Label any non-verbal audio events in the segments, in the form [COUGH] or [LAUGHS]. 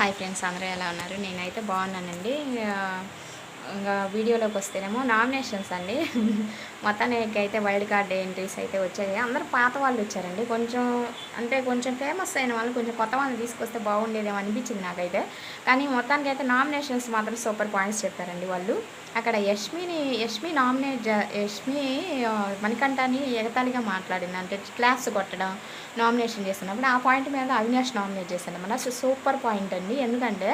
Hi friends అందరూ ఎలా ఉన్నారు? నేనైతే బాగున్నానండి. ఇంకా వీడియోలోకి వస్తేనేమో నామినేషన్స్ అండి. [LAUGHS] మొత్తానికి అయితే వైల్డ్ కార్డ్ ఎంట్రీస్ అయితే వచ్చాయి. అందరూ పాత వాళ్ళు వచ్చారండి. కొంచెం అంటే కొంచెం ఫేమస్ అయిన వాళ్ళు కొంచెం కొత్త వాళ్ళని తీసుకొస్తే బాగుండేదేమో అనిపించింది నాకైతే. కానీ మొత్తానికి అయితే నామినేషన్స్ మాత్రం సూపర్ పాయింట్స్ చెప్పారండి వాళ్ళు. అక్కడ యష్మిని యష్మి నామినేట్ యష్మి మణికంఠాన్ని ఎగతాళిగా మాట్లాడింది. అంటే క్లాస్ కొట్టడం నామినేషన్ చేస్తున్నప్పుడు ఆ పాయింట్ మీద అవినాష్ నామినేట్ చేశాను అన్నమాట సూపర్ పాయింట్ అండి. ఎందుకంటే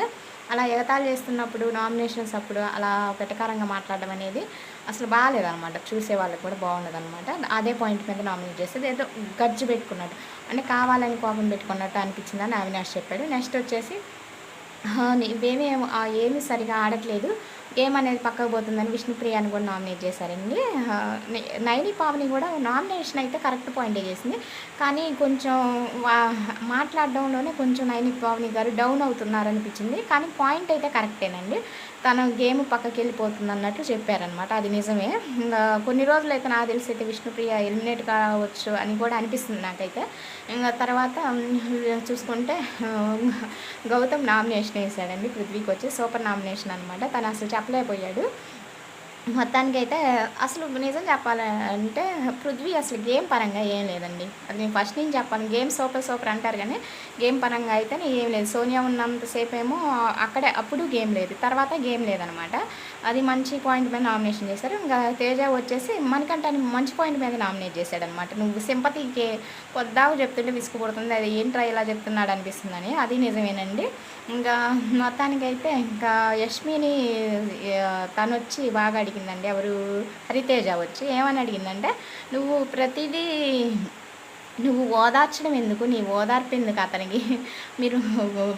అలా ఎగతాళి చేస్తున్నప్పుడు నామినేషన్స్ అప్పుడు అలా వెటకారంగా మాట్లాడడం అనేది అసలు బాగాలేదనమాట చూసే వాళ్ళకి కూడా బాగుండదనమాట అదే పాయింట్ మీద నామినేట్ చేస్తే ఏదో గజ్జు పెట్టుకున్నట్టు. అంటే కావాలని కోపం పెట్టుకున్నట్టు అనిపించిందని అవినాష్ చెప్పాడు. నెక్స్ట్ వచ్చేసి ఇవేమీ ఏమీ సరిగా ఆడట్లేదు. గేమ్ అనేది పక్కకు పోతుందని విష్ణుప్రియాని కూడా నామినేట్ చేశారండి. నైని పావని కూడా నామినేషన్ అయితే కరెక్ట్ పాయింటే చేసింది. కానీ కొంచెం మాట్లాడడంలోనే కొంచెం నైని పావని గారు డౌన్ అవుతున్నారనిపించింది. కానీ పాయింట్ అయితే కరెక్టేనండి తన గేమ్ పక్కకి వెళ్ళిపోతుంది అన్నట్టు చెప్పారనమాట అది నిజమే. ఇంకా కొన్ని రోజులు అయితే నాకు తెలిసి అయితే విష్ణుప్రియ ఎలిమినేట్ కావచ్చు అని కూడా అనిపిస్తుంది నాకైతే. ఇంకా తర్వాత చూసుకుంటే గౌతమ్ నామినేషన్ వేసాడండి. పృథ్వీకి వచ్చి సూపర్ నామినేషన్ అనమాట తను అసలు అప్లై అయిపోయాడు. మొత్తానికి అయితే అసలు నిజం చెప్పాలంటే పృథ్వీ అసలు గేమ్ పరంగా ఏం లేదండి. అది నేను ఫస్ట్ నుంచి చెప్పాను గేమ్ సూపర్ సూపర్ అంటారు కానీ గేమ్ పరంగా అయితే ఏం లేదు. సోనియా ఉన్నంతసేపు ఏమో అక్కడే అప్పుడు గేమ్ లేదు తర్వాత గేమ్ లేదనమాట. అది మంచి పాయింట్ మీద నామినేషన్ చేశారు. ఇంకా తేజ వచ్చేసి మనకంటే మంచి పాయింట్ మీద నామినేట్ చేశాడనమాట. నువ్వు సింపతికి పొద్దావు చెప్తుంటే విసుకుపడుతుంది అది ఏంట్రా ఇలా చెప్తున్నాడు అనిపిస్తుందని. అది నిజమేనండి. ఇంకా మొత్తానికైతే ఇంకా యష్మిని తను వచ్చి బాగా అడిగి అడిగిందండి. ఎవరు? హరితేజ వచ్చి ఏమని అడిగిందంటే నువ్వు ప్రతిదీ నువ్వు ఓదార్చడం ఎందుకు? నీ ఓదార్పు ఎందుకు అతనికి? మీరు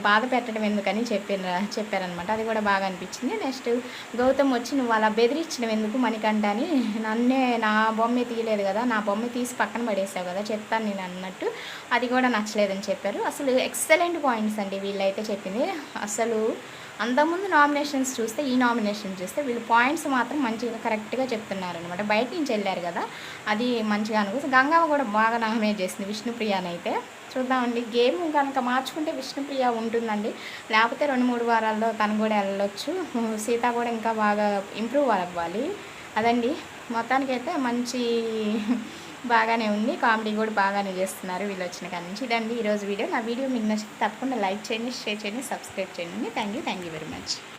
బాధ పెట్టడం ఎందుకని చెప్పిన చెప్పారనమాట అది కూడా బాగా అనిపించింది. నెక్స్ట్ గౌతమ్ వచ్చి నువ్వు అలా బెదిరించడం ఎందుకు మణికంఠ అని? నన్నే నా బొమ్మ తీయలేదు కదా నా బొమ్మ తీసి పక్కన పడేసావు కదా చెప్తాను నేను అన్నట్టు. అది కూడా నచ్చలేదని చెప్పారు. అసలు ఎక్సలెంట్ పాయింట్స్ అండి వీళ్ళైతే చెప్పింది. అసలు అంతకుముందు నామినేషన్స్ చూస్తే ఈ నామినేషన్ చూస్తే వీళ్ళు పాయింట్స్ మాత్రం మంచిగా కరెక్ట్గా చెప్తున్నారు అనమాట బయట నుంచి వెళ్ళారు కదా అది మంచిగా అనుకుంటుంది గంగమ్మ కూడా బాగా నామినేట్ చేసింది విష్ణుప్రియాని అయితే చూద్దామండి గేమ్ కనుక మార్చుకుంటే విష్ణుప్రియ ఉంటుందండి. లేకపోతే రెండు మూడు వారాల్లో తను కూడా వెళ్ళొచ్చు. సీత కూడా ఇంకా బాగా ఇంప్రూవ్ అవ్వాలి. అదండి. మొత్తానికైతే మంచి [LAUGHS] బాగానే ఉంది. కామెడీ కూడా బాగానే చేస్తున్నారు వీళ్ళు వచ్చిన కాడ నుంచి. ఇదండి ఈరోజు వీడియో. నా వీడియో మీకు నచ్చితే తప్పకుండా లైక్ చేయండి షేర్ చేయండి సబ్స్క్రైబ్ చేయండి. Thank you thank you very much.